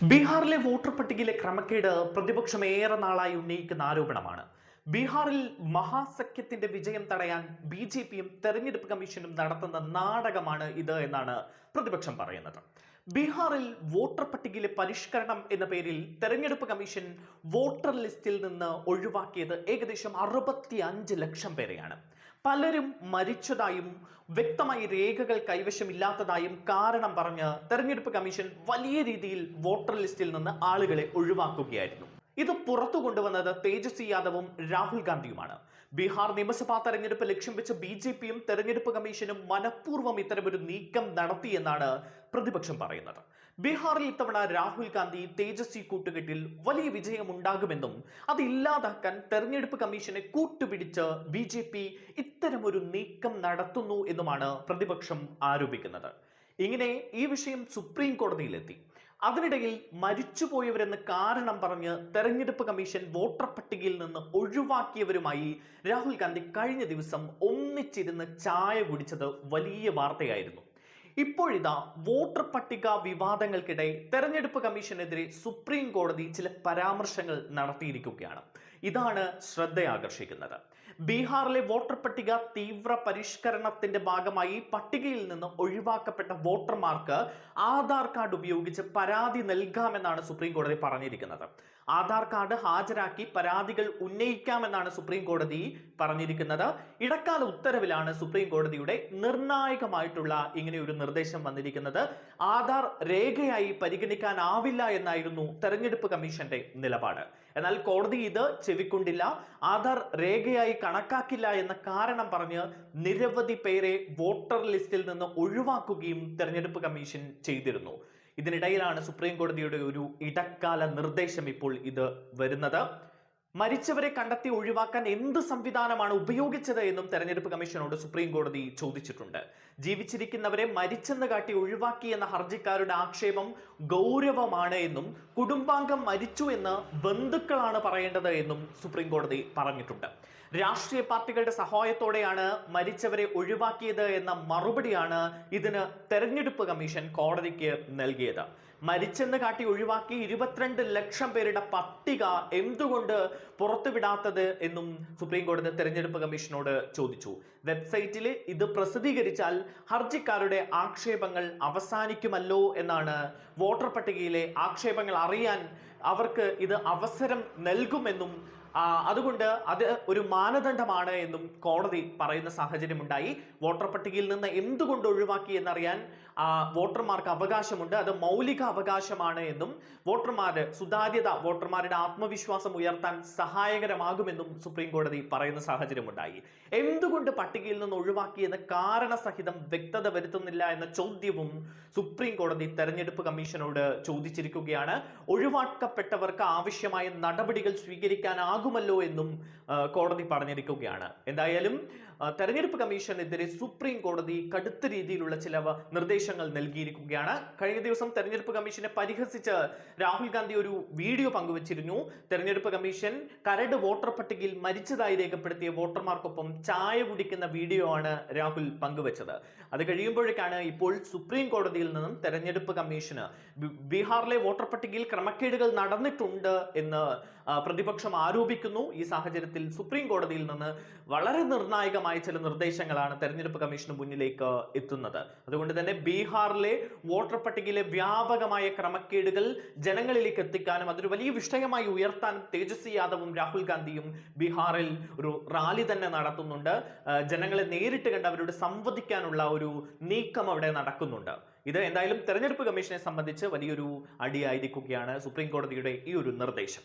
ബീഹാറിലെ വോട്ടർ പട്ടികയിലെ ക്രമക്കേട് പ്രതിപക്ഷം ഏറെ നാളായി ഉന്നയിക്കുന്ന ആരോപണമാണ്. ബീഹാറിൽ മഹാസഖ്യത്തിന്റെ വിജയം തടയാൻ ബി ജെ പിയും തെരഞ്ഞെടുപ്പ് കമ്മീഷനും നടത്തുന്ന നാടകമാണ് ഇത് എന്നാണ് പ്രതിപക്ഷം പറയുന്നത്. ബീഹാറിൽ വോട്ടർ പട്ടികയിലെ പരിഷ്കരണം എന്ന പേരിൽ തെരഞ്ഞെടുപ്പ് കമ്മീഷൻ വോട്ടർ ലിസ്റ്റിൽ നിന്ന് ഒഴിവാക്കിയത് ഏകദേശം അറുപത്തി ലക്ഷം പേരെയാണ്. പലരും മരിച്ചതായും വ്യക്തമായി രേഖകൾ കൈവശമില്ലാത്തതായും കാരണം പറഞ്ഞ് തെരഞ്ഞെടുപ്പ് കമ്മീഷൻ വലിയ രീതിയിൽ വോട്ടർ ലിസ്റ്റിൽ നിന്ന് ആളുകളെ ഒഴിവാക്കുകയായിരുന്നു. ഇത് പുറത്തു കൊണ്ടുവന്നത് തേജസ്വി യാദവും രാഹുൽ ഗാന്ധിയുമാണ്. ബീഹാർ നിയമസഭാ തെരഞ്ഞെടുപ്പ് ലക്ഷ്യം വെച്ച് ബി ജെ പിയും തെരഞ്ഞെടുപ്പ് കമ്മീഷനും മനഃപൂർവം ഇത്തരമൊരു നീക്കം നടത്തിയെന്നാണ് പ്രതിപക്ഷം പറയുന്നത്. ബീഹാറിൽ ഇത്തവണ രാഹുൽ ഗാന്ധി തേജസ്വി കൂട്ടുകെട്ടിൽ വലിയ വിജയം ഉണ്ടാകുമെന്നും അത് ഇല്ലാതാക്കാൻ തെരഞ്ഞെടുപ്പ് കമ്മീഷനെ കൂട്ടുപിടിച്ച് ബി ജെ പി ഇത്തരമൊരു നീക്കം നടത്തുന്നു എന്നുമാണ് പ്രതിപക്ഷം ആരോപിക്കുന്നത്. ഇങ്ങനെ ഈ വിഷയം സുപ്രീം കോടതിയിലെത്തി. അതിനിടയിൽ മരിച്ചുപോയവരെന്ന് കാരണം പറഞ്ഞ് തെരഞ്ഞെടുപ്പ് കമ്മീഷൻ വോട്ടർ പട്ടികയിൽ നിന്ന് ഒഴിവാക്കിയവരുമായി രാഹുൽ ഗാന്ധി കഴിഞ്ഞ ദിവസം ഒന്നിച്ചിരുന്ന് ചായ കുടിച്ചത് വലിയ വാർത്തയായിരുന്നു. ഇപ്പോഴിതാ വോട്ടർ പട്ടിക വിവാദങ്ങൾക്കിടെ തെരഞ്ഞെടുപ്പ് കമ്മീഷനെതിരെ സുപ്രീം കോടതി ചില പരാമർശങ്ങൾ നടത്തിയിരിക്കുകയാണ്. ഇതാണ് ശ്രദ്ധയാകർഷിക്കുന്നത്. ബീഹാറിലെ വോട്ടർ പട്ടിക തീവ്ര പരിഷ്കരണത്തിന്റെ ഭാഗമായി പട്ടികയിൽ നിന്ന് ഒഴിവാക്കപ്പെട്ട വോട്ടർമാർക്ക് ആധാർ കാർഡ് ഉപയോഗിച്ച് പരാതി നൽകാമെന്നാണ് സുപ്രീം കോടതി പറഞ്ഞിരിക്കുന്നത്. ആധാർ കാർഡ് ഹാജരാക്കി പരാതികൾ ഉന്നയിക്കാമെന്നാണ് സുപ്രീം കോടതി പറഞ്ഞിരിക്കുന്നത്. ഇടക്കാല ഉത്തരവിലാണ് സുപ്രീം കോടതിയുടെ നിർണായകമായിട്ടുള്ള ഇങ്ങനെ ഒരു നിർദ്ദേശം വന്നിരിക്കുന്നത്. ആധാർ രേഖയായി പരിഗണിക്കാനാവില്ല എന്നായിരുന്നു തെരഞ്ഞെടുപ്പ് കമ്മീഷന്റെ നിലപാട്. എന്നാൽ കോടതി ഇത് ചെവിക്കൊണ്ടില്ല. ആധാർ രേഖയായി കണക്കാക്കില്ല എന്ന കാരണം പറഞ്ഞ് നിരവധി പേരെ വോട്ടർ ലിസ്റ്റിൽ നിന്ന് ഒഴിവാക്കുകയും തെരഞ്ഞെടുപ്പ് കമ്മീഷൻ ചെയ്തിരുന്നു. ഇതിനിടയിലാണ് സുപ്രീം കോടതിയുടെ ഒരു ഇടക്കാല നിർദ്ദേശം ഇപ്പോൾ ഇത് വരുന്നത്. മരിച്ചവരെ കണ്ടെത്തി ഒഴിവാക്കാൻ എന്ത് സംവിധാനമാണ് ഉപയോഗിച്ചത് എന്നും തെരഞ്ഞെടുപ്പ് കമ്മീഷനോട് സുപ്രീം കോടതി ചോദിച്ചിട്ടുണ്ട്. ജീവിച്ചിരിക്കുന്നവരെ മരിച്ചെന്ന് കാട്ടി ഒഴിവാക്കി എന്ന ഹർജിക്കാരുടെ ആക്ഷേപം ഗൗരവമാണ് എന്നും കുടുംബാംഗം മരിച്ചു എന്ന് ബന്ധുക്കളാണ് പറയേണ്ടത് എന്നും സുപ്രീം കോടതി പറഞ്ഞിട്ടുണ്ട്. രാഷ്ട്രീയ പാർട്ടികളുടെ സഹായത്തോടെയാണ് മരിച്ചവരെ ഒഴിവാക്കിയത് എന്ന മറുപടിയാണ് ഇതിന് തെരഞ്ഞെടുപ്പ് കമ്മീഷൻ കോടതിക്ക് നൽകിയത്. മരിച്ചെന്ന് കാട്ടി ഒഴിവാക്കി ഇരുപത്തിരണ്ട് ലക്ഷം പേരുടെ പട്ടിക എന്തുകൊണ്ട് പുറത്തുവിടാത്തത് എന്നും സുപ്രീം കോടതി തെരഞ്ഞെടുപ്പ് കമ്മീഷനോട് ചോദിച്ചു. വെബ്സൈറ്റിൽ ഇത് പ്രസിദ്ധീകരിച്ചാൽ ഹർജിക്കാരുടെ ആക്ഷേപങ്ങൾ അവസാനിക്കുമല്ലോ എന്നാണ് വോട്ടർ പട്ടികയിലെ ആക്ഷേപങ്ങൾ അറിയാൻ അവർക്ക് ഇത് അവസരം നൽകുമെന്നും അതുകൊണ്ട് അത് ഒരു മാനദണ്ഡമാണ് എന്നും കോടതി പറയുന്ന സാഹചര്യമുണ്ടായി. വോട്ടർ പട്ടികയിൽ നിന്ന് എന്തുകൊണ്ട് ഒഴിവാക്കി എന്നറിയാൻ വോട്ടർമാർക്ക് അവകാശമുണ്ട്. അത് മൗലിക അവകാശമാണ് എന്നും വോട്ടർമാര് സുതാര്യത വോട്ടർമാരുടെ ആത്മവിശ്വാസം ഉയർത്താൻ സഹായകരമാകുമെന്നും സുപ്രീം കോടതി പറയുന്ന സാഹചര്യമുണ്ടായി. എന്തുകൊണ്ട് പട്ടികയിൽ നിന്ന് ഒഴിവാക്കി എന്ന കാരണസഹിതം വ്യക്തത വരുത്തുന്നില്ല എന്ന ചോദ്യവും സുപ്രീം കോടതി തെരഞ്ഞെടുപ്പ് കമ്മീഷനോട് ചോദിച്ചിരിക്കുകയാണ്. ഒഴിവാക്കപ്പെട്ടവർക്ക് ആവശ്യമായ നടപടികൾ സ്വീകരിക്കാനാകുമല്ലോ എന്നും കോടതി പറഞ്ഞിരിക്കുകയാണ്. എന്തായാലും തെരഞ്ഞെടുപ്പ് കമ്മീഷനെതിരെ സുപ്രീം കോടതി കടുത്ത രീതിയിലുള്ള ചില നിർദ്ദേശങ്ങൾ നൽകിയിരിക്കുകയാണ്. കഴിഞ്ഞ ദിവസം തെരഞ്ഞെടുപ്പ് കമ്മീഷനെ പരിഹസിച്ച് രാഹുൽ ഗാന്ധി ഒരു വീഡിയോ പങ്കുവച്ചിരുന്നു. തെരഞ്ഞെടുപ്പ് കമ്മീഷൻ കരട് വോട്ടർ പട്ടികയിൽ മരിച്ചതായി രേഖപ്പെടുത്തിയ വോട്ടർമാർക്കൊപ്പം ചായ കുടിക്കുന്ന വീഡിയോ ആണ് രാഹുൽ പങ്കുവച്ചത്. അത് കഴിയുമ്പോഴേക്കാണ് ഇപ്പോൾ സുപ്രീം കോടതിയിൽ നിന്നും തെരഞ്ഞെടുപ്പ് കമ്മീഷന് ബീഹാറിലെ വോട്ടർ പട്ടികയിൽ ക്രമക്കേടുകൾ നടന്നിട്ടുണ്ട് എന്ന് പ്രതിപക്ഷം പ്രതിപക്ഷം ആരോപിക്കുന്നു. ഈ സാഹചര്യത്തിൽ സുപ്രീം കോടതിയിൽ നിന്ന് വളരെ നിർണായകമായ ചില നിർദ്ദേശങ്ങളാണ് തെരഞ്ഞെടുപ്പ് കമ്മീഷന് മുന്നിലേക്ക് എത്തുന്നത്. അതുകൊണ്ട് തന്നെ ബീഹാറിലെ വോട്ടർ പട്ടികയിലെ വ്യാപകമായ ക്രമക്കേടുകൾ ജനങ്ങളിലേക്ക് എത്തിക്കാനും അതൊരു വലിയ വിഷയമായി ഉയർത്താനും തേജസ്വി യാദവും രാഹുൽ ഗാന്ധിയും ബീഹാറിൽ ഒരു റാലി തന്നെ നടത്തുന്നുണ്ട്. ജനങ്ങളെ നേരിട്ട് കണ്ട് അവരോട് സംവദിക്കാനുള്ള ഒരു നീക്കം അവിടെ നടക്കുന്നുണ്ട്. ഇത് എന്തായാലും തെരഞ്ഞെടുപ്പ് കമ്മീഷനെ സംബന്ധിച്ച് വലിയൊരു അടിയായിരിക്കുകയാണ് സുപ്രീം കോടതിയുടെ ഈ ഒരു നിർദ്ദേശം.